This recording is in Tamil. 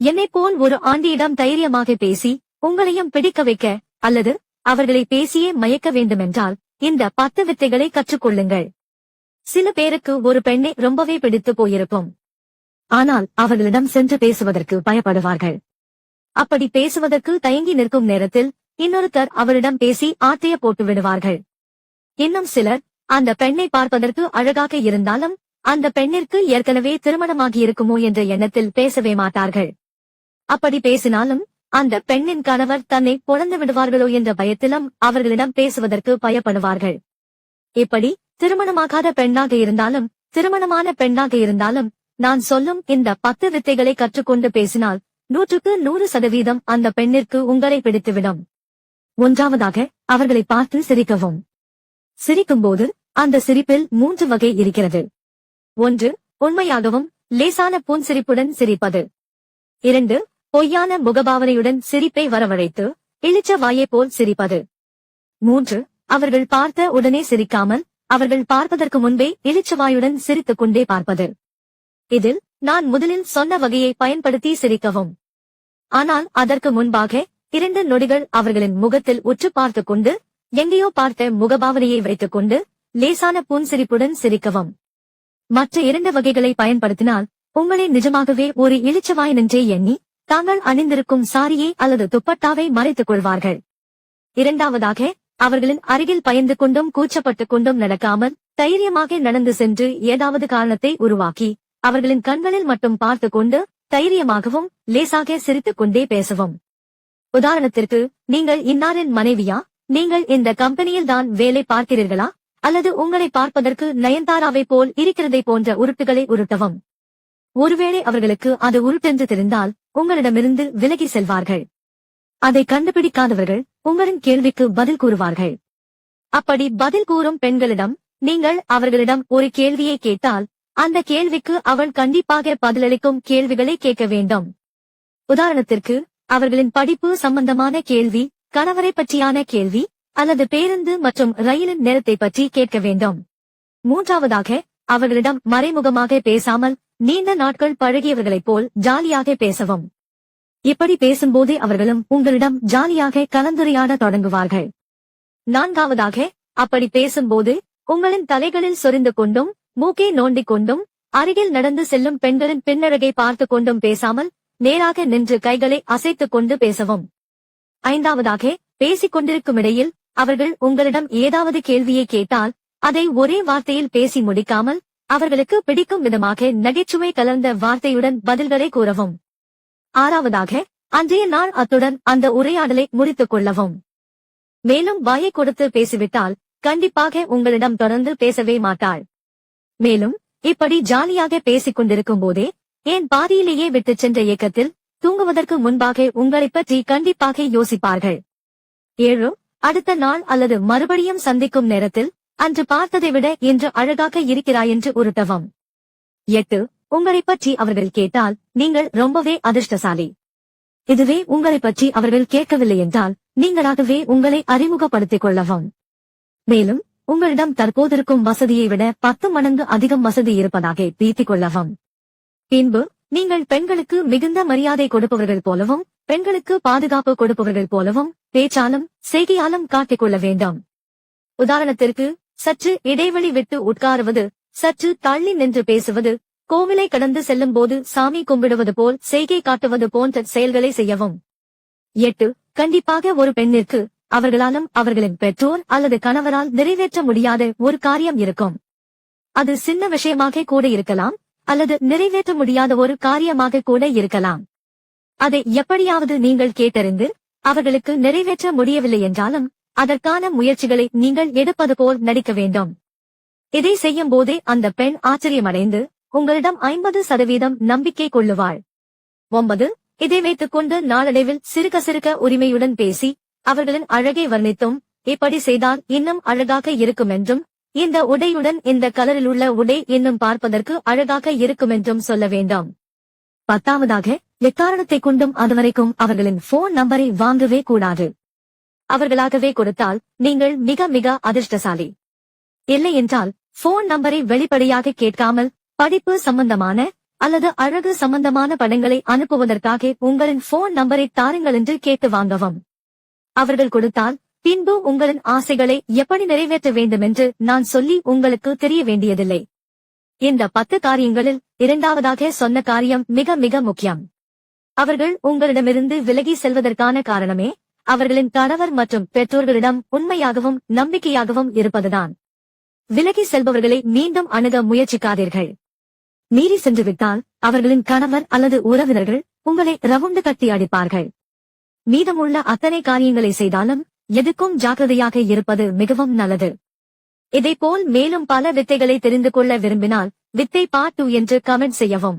என்னைப் போல் ஒரு ஆண்டியிடம் தைரியமாக பேசி உங்களையும் பிடிக்க வைக்க அல்லது அவர்களை பேசியே மயக்க வேண்டுமென்றால் இந்த பத்து வித்தைகளை கற்றுக்கொள்ளுங்கள். சில பேருக்கு ஒரு பெண்ணை ரொம்பவே பிடித்து போயிருக்கும் ஆனால் அவர்களிடம் சென்று பேசுவதற்கு பயப்படுவார்கள். அப்படி பேசுவதற்கு தயங்கி நிற்கும் நேரத்தில் இன்னொருத்தர் அவரிடம் பேசி ஆட்டைய போட்டு விடுவார்கள். இன்னும் சிலர் அந்த பெண்ணை பார்ப்பதற்கு அழகாக இருந்தாலும் அந்த பெண்ணிற்கு ஏற்கனவே திருமணமாகி இருக்குமோ என்ற எண்ணத்தில் பேசவே மாட்டார்கள். அப்படி பேசினாலும் அந்த பெண்ணின் கணவர் தன்னை குழந்து விடுவார்களோ என்ற பயத்திலும் அவர்களிடம் பேசுவதற்கு பயப்படுவார்கள். இப்படி திருமணமாகாத பெண்ணாக இருந்தாலும் திருமணமான பெண்ணாக இருந்தாலும் நான் சொல்லும் இந்த பத்து வித்தைகளை கற்றுக்கொண்டு பேசினால் நூற்றுக்கு நூறு சதவீதம் அந்த பெண்ணிற்கு உங்களை பிடித்துவிடும். ஒன்றாவதாக அவர்களை பார்த்து சிரிக்கவும். சிரிக்கும்போது அந்த சிரிப்பில் மூன்று வகை இருக்கிறது. ஒன்று உண்மையாகவும் லேசான புன்சிரிப்புடன் சிரிப்பது. இரண்டு பொய்யான முகபாவனையுடன் சிரிப்பை வரவழைத்து இழிச்ச வாயை போல் சிரிப்பது. மூன்று அவர்கள் பார்த்த உடனே சிரிக்காமல் அவர்கள் பார்ப்பதற்கு முன்பே இளிச்சவாயுடன் சிரித்துக் கொண்டே பார்ப்பது. இதில் நான் முதலில் சொன்ன வகையை பயன்படுத்தி சிரிக்கவும். ஆனால் அதற்கு முன்பாக இரண்டு நொடிகள் அவர்களின் முகத்தில் உற்று பார்த்துக் கொண்டு எங்கேயோ பார்த்த முகபாவனையை வைத்துக் கொண்டு லேசான புன்சிரிப்புடன் சிரிக்கவும். மற்ற இரண்டு வகைகளை பயன்படுத்தினால் உங்களை நிஜமாகவே ஒரு இழிச்சவாய் நின்றே எண்ணி தாங்கள் அணிந்திருக்கும் சாரியை அல்லது துப்பட்டாவை மறைத்துக் கொள்வார்கள். இரண்டாவதாக அவர்களின் அருகில் பயந்து கொண்டும் கூச்சப்பட்டுக் கொண்டும் நடக்காமல் தைரியமாக நடந்து சென்று ஏதாவது காரணத்தை உருவாக்கி அவர்களின் கண்களில் மட்டும் பார்த்து கொண்டு தைரியமாகவும் லேசாக சிரித்துக் கொண்டே பேசவும். உதாரணத்திற்கு நீங்கள் இன்னாரின் மனைவியா? நீங்கள் இந்த கம்பெனியில் தான் வேலை பார்க்கிறீர்களா? அல்லது உங்களை பார்ப்பதற்கு நயன்தாராவை போல் இருக்கிறதை போன்ற உருட்டுகளை உருட்டவும். ஒருவேளை அவர்களுக்கு அது உருட்டென்று தெரிந்தால் உங்களிடமிருந்து விலகி செல்வார்கள். அதை கண்டுபிடிக்காதவர்கள் உங்களின் கேள்விக்கு பதில் கூறுவார்கள். அப்படி பதில் கூறும் பெண்களிடம் நீங்கள் அவர்களிடம் ஒரு கேள்வியை கேட்டால் அந்த கேள்விக்கு அவள் கண்டிப்பாக பதிலளிக்கும் கேள்விகளை கேட்க வேண்டும். உதாரணத்திற்கு அவர்களின் படிப்பு சம்பந்தமான கேள்வி கணவரை பற்றியான கேள்வி அல்லது பேருந்து மற்றும் ரயிலின் நேரத்தை பற்றி கேட்க வேண்டும். மூன்றாவதாக அவர்களிடம் மறைமுகமாக பேசாமல் நீண்ட நாட்கள் பழகியவர்களைப் போல் ஜாலியாக பேசவும். இப்படி பேசும்போது அவர்களும் உங்களிடம் ஜாலியாக கலந்துரையாட தொடங்குவார்கள். நான்காவதாக அப்படி பேசும்போது உங்களின் தலைகளில் சொரிந்து கொண்டும் மூக்கை நோண்டிக் கொண்டும் அருகில் நடந்து செல்லும் பெண்களின் பின்னழகை பார்த்து கொண்டும் பேசாமல் நேராக நின்று கைகளை அசைத்துக் கொண்டு பேசவும். ஐந்தாவதாக பேசிக் கொண்டிருக்கும் இடையில் அவர்கள் உங்களிடம் ஏதாவது கேள்வியை கேட்டால் அதை ஒரே வார்த்தையில் பேசி முடிக்காமல் அவர்களுக்கு பிடிக்கும் விதமாக நகைச்சுவை கலந்த வார்த்தையுடன் பதில்களை கூறவும். ஆறாவதாக அன்றைய நாள் அத்துடன் அந்த உரையாடலை முடித்துக் கொள்ளவும். மேலும் வாயை கொடுத்து பேசிவிட்டால் கண்டிப்பாக உங்களிடம் தொடர்ந்து பேசவே மாட்டாள். மேலும் இப்படி ஜாலியாக பேசிக் கொண்டிருக்கும் போதே ஏன் பாதியிலேயே விட்டுச் சென்ற இயக்கத்தில் தூங்குவதற்கு முன்பாக உங்களைப் பற்றி கண்டிப்பாக யோசிப்பார்கள். ஏழு அடுத்த நாள் அல்லது மறுபடியும் சந்திக்கும் நேரத்தில் அன்று பார்த்ததை விட இன்று அழகாக இருக்கிறாய் என்று உருட்டவும். எட்டு உங்களைப் பற்றி அவர்கள் கேட்டால் நீங்கள் ரொம்பவே அதிர்ஷ்டசாலி. இதுவே உங்களைப் பற்றி அவர்கள் கேட்கவில்லை என்றால் நீங்களாகவே உங்களை அறிமுகப்படுத்திக் கொள்ளவும். மேலும் உங்களிடம் தற்போதிருக்கும் வசதியை விட பத்து மடங்கு அதிகம் வசதி இருப்பதாக பீத்திக் கொள்ளவும். பின்பு நீங்கள் பெண்களுக்கு மிகுந்த மரியாதை கொடுப்பவர்கள் போலவும் பெண்களுக்கு பாதுகாப்பு கொடுப்பவர்கள் போலவும் பேச்சாலும் செய்கையாலும் காட்டிக் கொள்ள வேண்டும். உதாரணத்திற்கு சற்று இடைவெளி விட்டு உட்காருவது சற்று தள்ளி நின்று பேசுவது கோவிலை கடந்து செல்லும் போது சாமி கும்பிடுவது போல் செய்கை காட்டுவது போன்ற செயல்களை செய்யவும். எட்டு கண்டிப்பாக ஒரு பெண்ணிற்கு அவர்களாலும் அவர்களின் பெற்றோர் அல்லது கணவரால் நிறைவேற்ற முடியாத ஒரு காரியம் இருக்கும். அது சின்ன விஷயமாக கூட இருக்கலாம் அல்லது நிறைவேற்ற முடியாத ஒரு காரியமாக கூட இருக்கலாம். அதை எப்படியாவது நீங்கள் கேட்டறிந்து அவர்களுக்கு நிறைவேற்ற முடியவில்லை என்றாலும் அதற்கான முயற்சிகளை நீங்கள் எடுப்பது போல் நடிக்க வேண்டும். இதை செய்யும் போதே அந்த பெண் ஆச்சரியமடைந்து உங்களிடம் ஐம்பது சதவீதம் நம்பிக்கை கொள்ளுவாள். ஒன்பது இதை வைத்துக் கொண்டு நாளடைவில் சிறுக சிறுக உரிமையுடன் பேசி அவர்களின் அழகை வர்ணித்தும் இப்படி செய்தால் இன்னும் அழகாக இருக்கும் என்றும் இந்த உடையுடன் இந்த கலரில் உள்ள உடை இன்னும் பார்ப்பதற்கு அழகாக இருக்கும் என்றும் சொல்ல வேண்டும். பத்தாவதாக எக்காரணத்தை கொண்டும் அதுவரைக்கும் அவர்களின் போன் நம்பரை வாங்கவே கூடாது. அவர்களாகவே கொடுத்தால் நீங்கள் மிக மிக அதிர்ஷ்டசாலி. இல்லை என்றால் போன் நம்பரை வெளிப்படையாக கேட்காமல் படிப்பு சம்பந்தமான அல்லது அழகு சம்பந்தமான படங்களை அனுப்புவதற்காக உங்களின் போன் நம்பரை தாருங்கள் என்று கேட்டு வாங்கவும். அவர்கள் கொடுத்தால் பின்பு உங்களின் ஆசைகளை எப்படி நிறைவேற்ற வேண்டும் என்று நான் சொல்லி உங்களுக்கு தெரிய வேண்டியதில்லை. இந்த பத்து காரியங்களில் இரண்டாவதாக சொன்ன காரியம் மிக மிக முக்கியம். அவர்கள் உங்களிடமிருந்து விலகி செல்வதற்கான காரணமே அவர்களின் கணவர் மற்றும் பெற்றோர்களிடம் உண்மையாகவும் நம்பிக்கையாகவும் இருப்பதுதான். விலகி செல்பவர்களை மீண்டும் அணுக முயற்சிக்காதீர்கள். மீறி சென்றுவிட்டால் அவர்களின் கணவர் அல்லது உறவினர்கள் உங்களை ரவுண்டு கட்டி அடிப்பார்கள். மீதமுள்ள அத்தனை காரியங்களை செய்தாலும் எதுக்கும் ஜாக்கிரதையாக இருப்பது மிகவும் நல்லது. இதைப்போல் மேலும் பல வித்தைகளை தெரிந்து கொள்ள விரும்பினால் வித்தை பார்ட் டூ என்று கமெண்ட் செய்யவும்.